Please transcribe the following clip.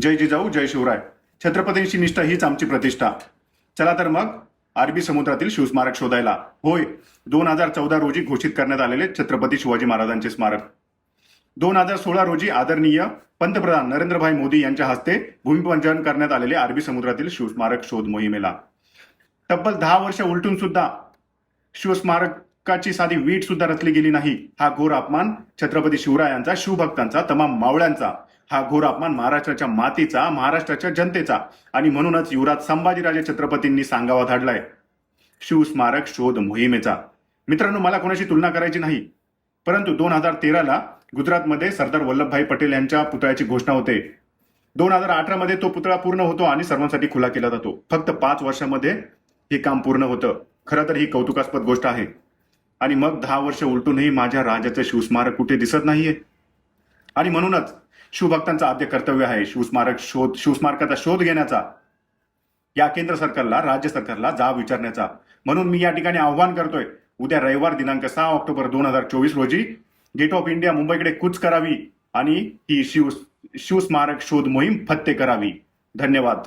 जय जिजाऊ जय शिवराय. छत्रपतींची निष्ठा हीच आमची प्रतिष्ठा. चला तर मग अरबी समुद्रातील शिवस्मारक शोधायला. होय दोन हजार चौदा रोजी घोषित करण्यात आलेले छत्रपती शिवाजी महाराजांचे स्मारक. दोन हजार सोळा रोजी आदरणीय पंतप्रधान नरेंद्रभाई मोदी यांच्या हस्ते भूमिपूजन करण्यात आलेले अरबी समुद्रातील शिवस्मारक शोध मोहिमेला. तब्बल दहा वर्ष उलटून सुद्धा शिवस्मारकाची साधी वीट सुद्धा रचली गेली नाही. हा घोर अपमान छत्रपती शिवरायांचा शिवभक्तांचा तमाम मावळ्यांचा. हा घोर अपमान महाराष्ट्राच्या मातीचा महाराष्ट्राच्या जनतेचा. आणि म्हणूनच युवराज संभाजीराजे छत्रपतींनी सांगावा धाडलाय. शिवस्मारक शोध मोहिमेचा. मित्रांनो मला कोणाशी तुलना करायची नाही. परंतु दोन हजार तेराला गुजरातमध्ये सरदार वल्लभभाई पटेल यांच्या पुतळ्याची घोषणा होते. दोन हजार अठरामध्ये तो पुतळा पूर्ण होतो आणि सर्वांसाठी खुला केला जातो. फक्त पाच वर्षामध्ये हे काम पूर्ण होतं. खरं तर ही कौतुकास्पद गोष्ट आहे. आणि मग दहा वर्ष उलटूनही माझ्या राजाचं शिवस्मारक कुठे दिसत नाहीये. आणि म्हणूनच शिवभक्तांचं आद्य कर्तव्य आहे शिवस्मारक शोध शिवस्मारकाचा शोध घेण्याचा. या केंद्र सरकारला राज्य सरकारला जाब विचारण्याचा. म्हणून मी या ठिकाणी आव्हान करतोय उद्या रविवार दिनांक सहा ऑक्टोबर दोन हजार चोवीस रोजी गेट ऑफ इंडिया मुंबईकडे कूच करावी आणि ही शिव शिवस्मारक शोध मोहीम फत्ते करावी. धन्यवाद.